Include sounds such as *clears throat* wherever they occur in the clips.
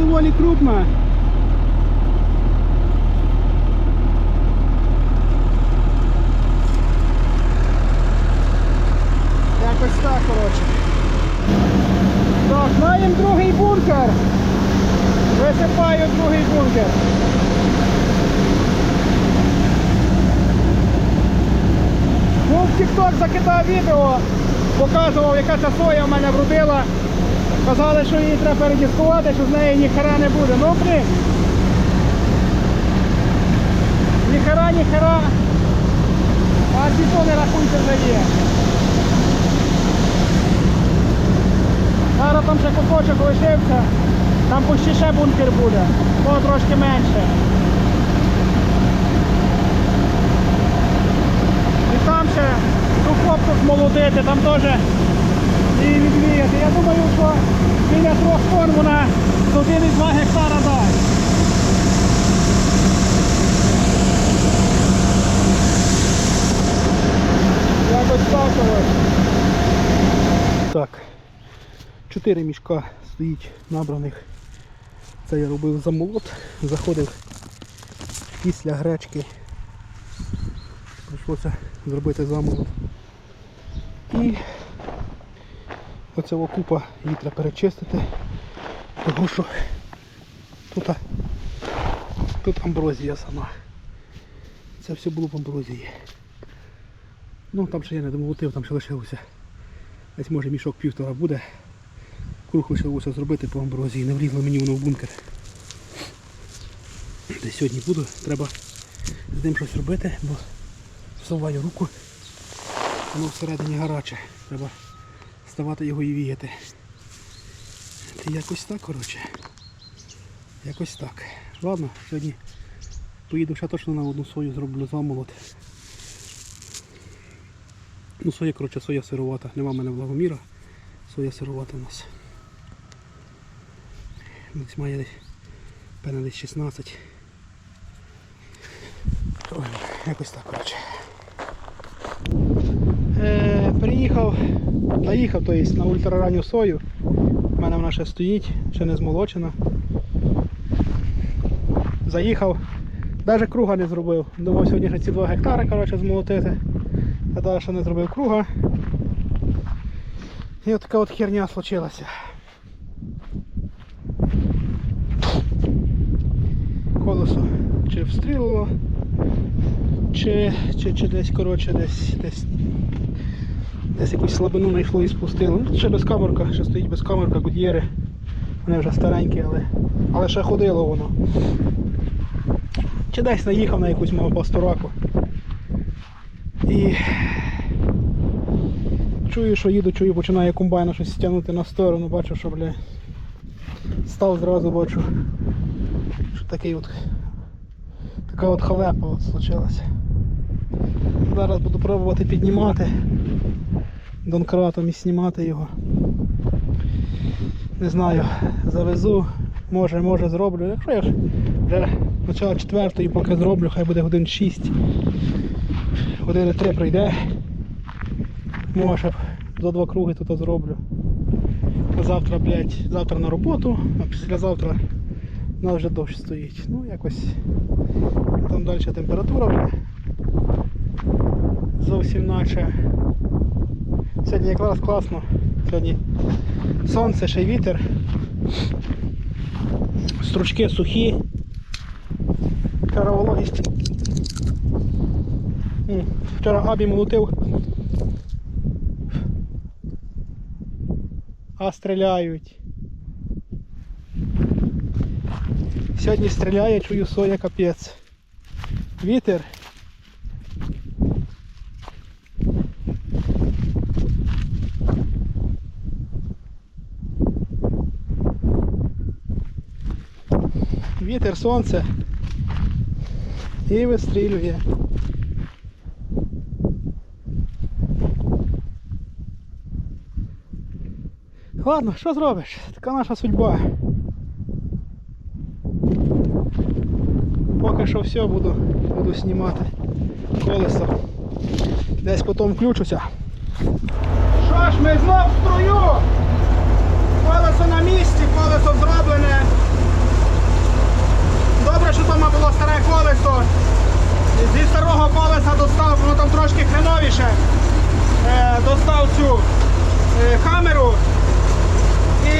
доволі крупна. Якось так, коротше. Так, маємо другий бункер. Висипаю другий бункер. Був в TikTok закидав відео, показував, яка ця соя в мене вродила. Казали, що її треба передіскувати, що з неї ніхера не буде. Ну блін. Ніхера, ніхера. А ті то не рахуйте вже є. Зараз там ще кусочок лишився, там почти ще бункер буде, то трошки менше. І там ще ту хлопцю змолотити, там теж її відвіяти. Я думаю, що біля трьох тонн вона з 1,2 гектара дасть. Якось так. Чотири мішка стоїть набраних. Це я робив замолот. Заходив після гречки. Прийшлося зробити замолот. І оця купа її треба перечистити, тому що тут, тут амброзія сама. Це все було в амброзії. Ну там ще я не домолотив, там ще лишилося. Десь може мішок півтора буде. Круг лишилося зробити по амброзії, не влізло мені воно в бункер. Десь сьогодні буду, треба з ним щось робити, бо всуваю руку, воно всередині гаряче. Треба ставати його і віяти. Та якось так, коротше. Якось так. Ладно, сьогодні поїду ще точно на одну сою зроблю замолот. Ну, соя, коротше, соя сировата. Нема в мене влагоміра. Соя сировата у нас. Десь має десь, певно, десь 16. Ой, якось так, коротше. Наїхав то есть, на ультраранню сою. У мене вона ще стоїть, ще не змолочена. Заїхав, навіть круга не зробив. Думав сьогодні ще ці 2 гектари коротше, змолотити. А далі ще не зробив круга. І от така от херня случилася. Колесо чи встрілило, чи, чи, чи десь коротше десь десь десь якусь слабину знайшло і спустило. Ну, ще без камерка, ще стоїть без камерка, гудєри. Вони вже старенькі, але, але ще ходило воно. Чи десь наїхав на якусь мого пастораку. І чую, що їду, чую, починає комбайна щось стягнути на сторону, бачу, що бля. Став зразу бачу, що такий от така от халепа от случилася. Зараз буду пробувати піднімати донкратом і знімати його. Не знаю, завезу, може, може зроблю. Якщо я вже почала четвертої, поки зроблю, хай буде годин 6. Години 3 пройде. Може за два круги тут зроблю. Завтра, блядь, завтра на роботу, а післязавтра у нас вже дощ стоїть. Ну якось там далі температура буде. Зовсім наче. Сьогодні якраз класно. Сьогодні сонце, ще й вітер. Стручки сухі. Вчора вологість. Вчора Абі молотив. А стріляють. Сьогодні стріляє, чую соя капець. Вітер. Вітер, сонце. І вистрілює. Ладно, що зробиш? Така наша судьба. Поки що все буду, буду знімати. колесо. Десь потім включуся. Що ж, ми знов в струю. Колесо на місці, колесо зроблене. Добре, що вдома було старе колесо. Зі старого колеса достав, воно там трошки хреновіше. Е, достав цю е, камеру і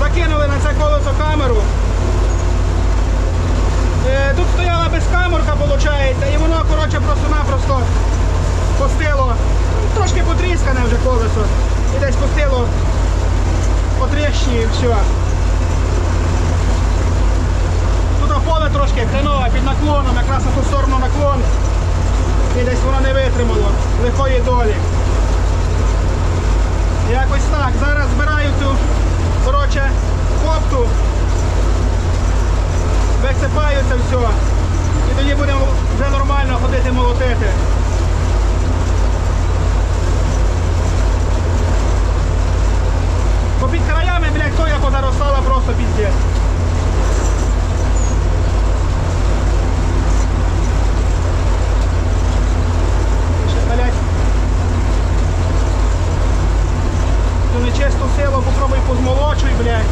закинули на це колесо камеру. Е, Тут стояла безкамерка, виходить, і воно коротше просто-напросто пустило. Трошки потріскане вже колесо. І десь пустило по тріщині і все. Тут поле трошки хренове під наклоном, якраз на ту сторону наклон. І десь воно не витримало лихої долі. Якось так. Зараз збираю цю коротше, копту. Висипаю це все. І тоді будемо вже нормально ходити молотити. Бо під краями, блядь, соя позаростала просто піздець. Ще, блядь, Цю нечисту силу попробуй позмолочуй, блядь.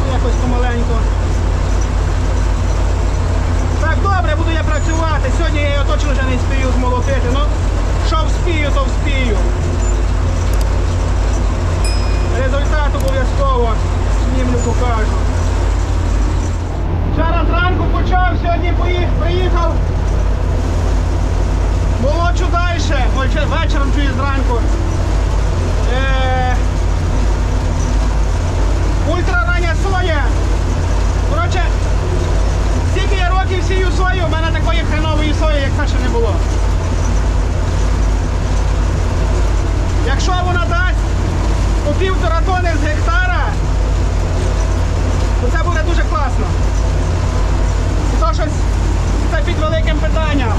Ну, Якось помаленьку. Так, добре, буду я працювати. Сьогодні я його точно вже не спію змолотити. Ну, що вспію, то вспію. Результат обов'язково знімлю, покажу. Вчора зранку почав, сьогодні поїх, приїхав. Молодшу далі. Ой, ще вечором чую зранку. Е, соя. Коротше, скільки я років сію сою, в мене такої хренової сої, як це ще не було. Якщо вона дасть по півтора тони з гектара, то це буде дуже класно. І то щось це під великим питанням.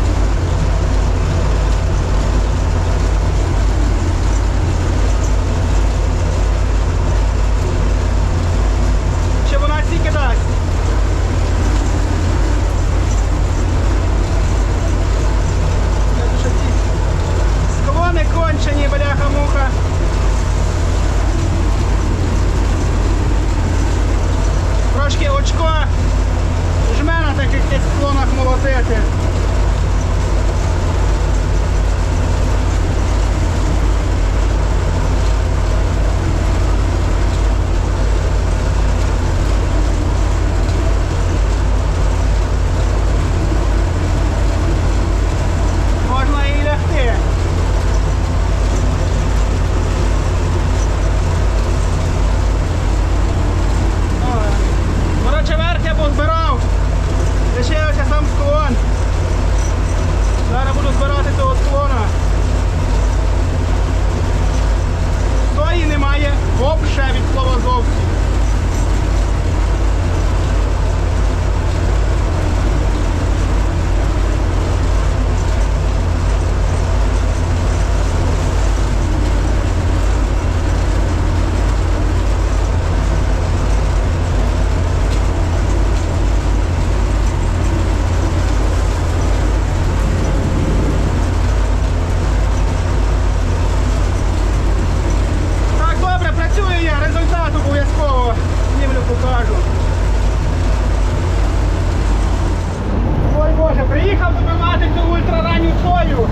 Приїхав добивати цю ультраранню сою.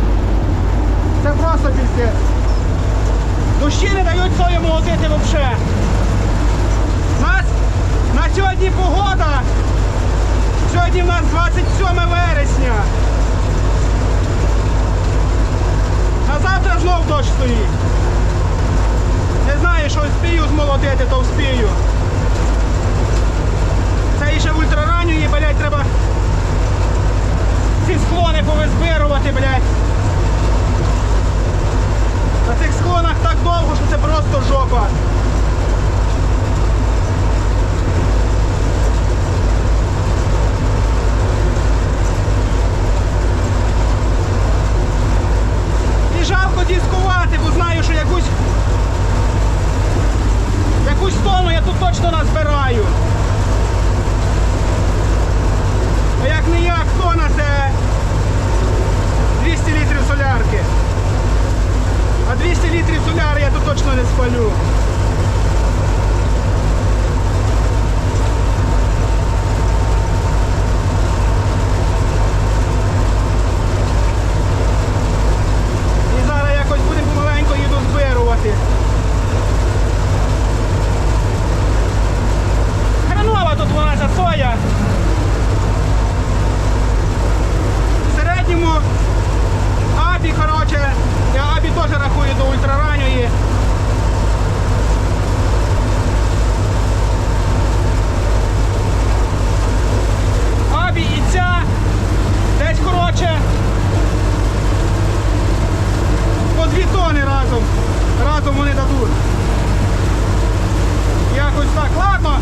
Це просто піздець. Дощі не дають сою молотити взагалі. Нас на сьогодні погода. Сьогодні в нас 27 вересня. А завтра знов дощ стоїть. Не знаю, що вспію змолотити, то вспію. Це ще в ультраранню і, блядь, треба ці склони повизбирувати, блядь. На цих склонах так довго, що це просто жопа. І жалко дискувати, бо знаю, що якусь якусь тону я тут точно назбираю. А як не як, то 200 літрів соляри я тут точно не спалю. І зараз якось будемо помаленько її дозбирувати. Хренова тут вона ця соя. В середньому Абі, коротше, я Абі теж рахую до ультраранньої. Абі і ця десь коротше по дві тони разом. Разом вони дадуть. Якось так. Ладно,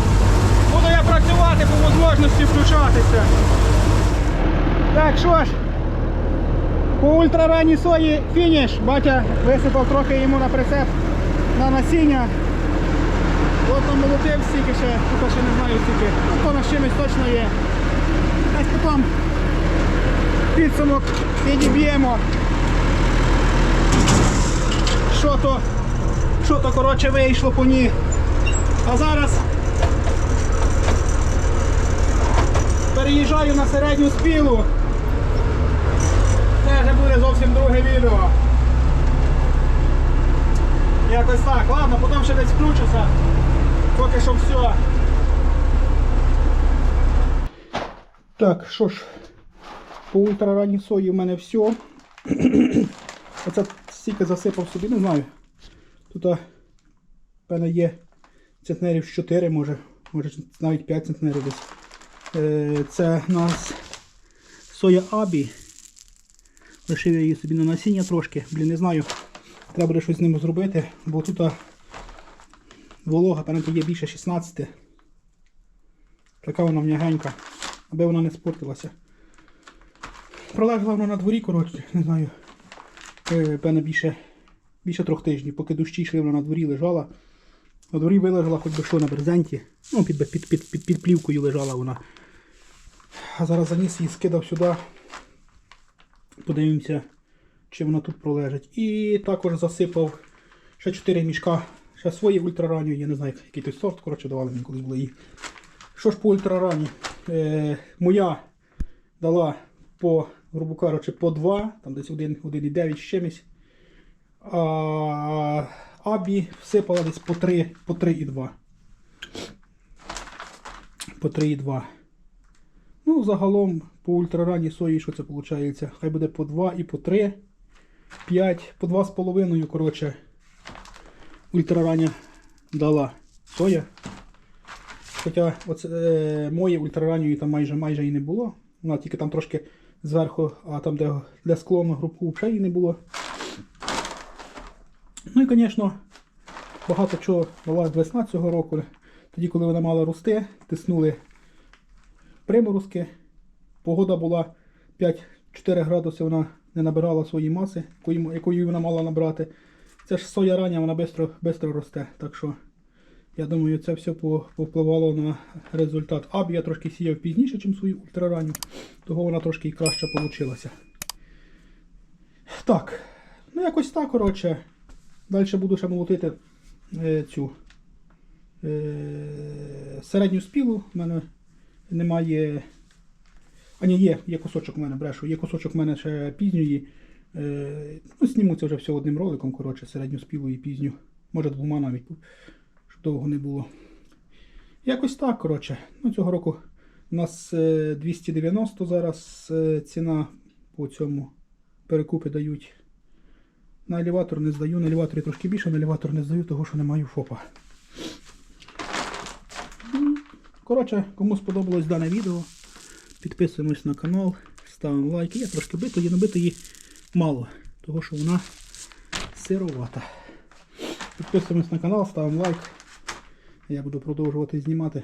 буду я працювати по можливості включатися. Так, що ж, по ультраранній сої фініш. Батя висипав трохи йому на прицеп на насіння. От там молотив стільки ще, тут ще не знаю стільки. То на чимось точно є. Десь потім підсумок підіб'ємо. Що то, що то коротше вийшло по ній. А зараз переїжджаю на середню спілу. Буде зовсім друге відео. Якось так, ладно, потім ще десь включуся. Поки що все. Так, що ж, по ультраранній сої в мене все. *clears throat* Оце стільки засипав собі, не знаю. Тут в є центнерів 4, може, може навіть 5 центнерів десь. Е, Це у нас соя Абі. Лишив я її собі на насіння трошки. Блін, не знаю. Треба буде щось з ним зробити, бо тут волога, певно, є більше 16. Така вона м'ягенька, аби вона не спортилася. Пролежала вона на дворі, коротше, не знаю. Е, Певно, більше, більше трьох тижнів, поки дощі йшли, вона на дворі лежала. На дворі вилежала хоч би що на брезенті. Ну, під, під, під, під, під плівкою лежала вона. А зараз заніс її скидав сюди. Подивимося, чи вона тут пролежить. І також засипав ще 4 мішка. Ще свої ультраранні, я не знаю, який той сорт, коротше, давали мені колись були її. Що ж по ультрарані? Е, моя дала по, грубо кажучи, по 2, там десь 1,9 з чимось. А Абі всипала десь по 3, по 3,2. По 3,2. Ну, загалом по ультраранній сої, що це виходить? Хай буде по 2 і по 3, 5, по 2,5, коротше, ультрарання дала соя. Хоча оце, е, моє ультраранньої там майже майже і не було. Вона тільки там трошки зверху, а там, де для склону групку взагалі її не було. Ну і, звісно, багато чого дала весна цього року. Тоді, коли вона мала рости, тиснули приморозки. Погода була 5-4 градуси, вона не набирала свої маси, якої, вона мала набрати. Це ж соя рання, вона швидко росте. Так що, я думаю, це все повпливало на результат. Аб я трошки сіяв пізніше, ніж свою ультраранню, того вона трошки і краще вийшла. Так, ну якось так, коротше. Далі буду ще молотити е, цю е, середню спілу. У мене немає. А ні, є, є кусочок у мене, брешу. Є кусочок у мене ще пізньої. Е, ну, зніму це вже все одним роликом, коротше, середню спілу і пізню. Може двома навіть, щоб довго не було. Якось так, коротше. Ну, цього року у нас е, 290 зараз е, ціна по цьому перекупи дають. На елеватор не здаю, на елеваторі трошки більше, на елеватор не здаю, того що не маю ФОПа. Коротше, кому сподобалось дане відео, підписуємось на канал, ставимо лайки. Я трошки бито, але набити її мало, тому що вона сировата. Підписуємось на канал, ставимо лайк. Я буду продовжувати знімати.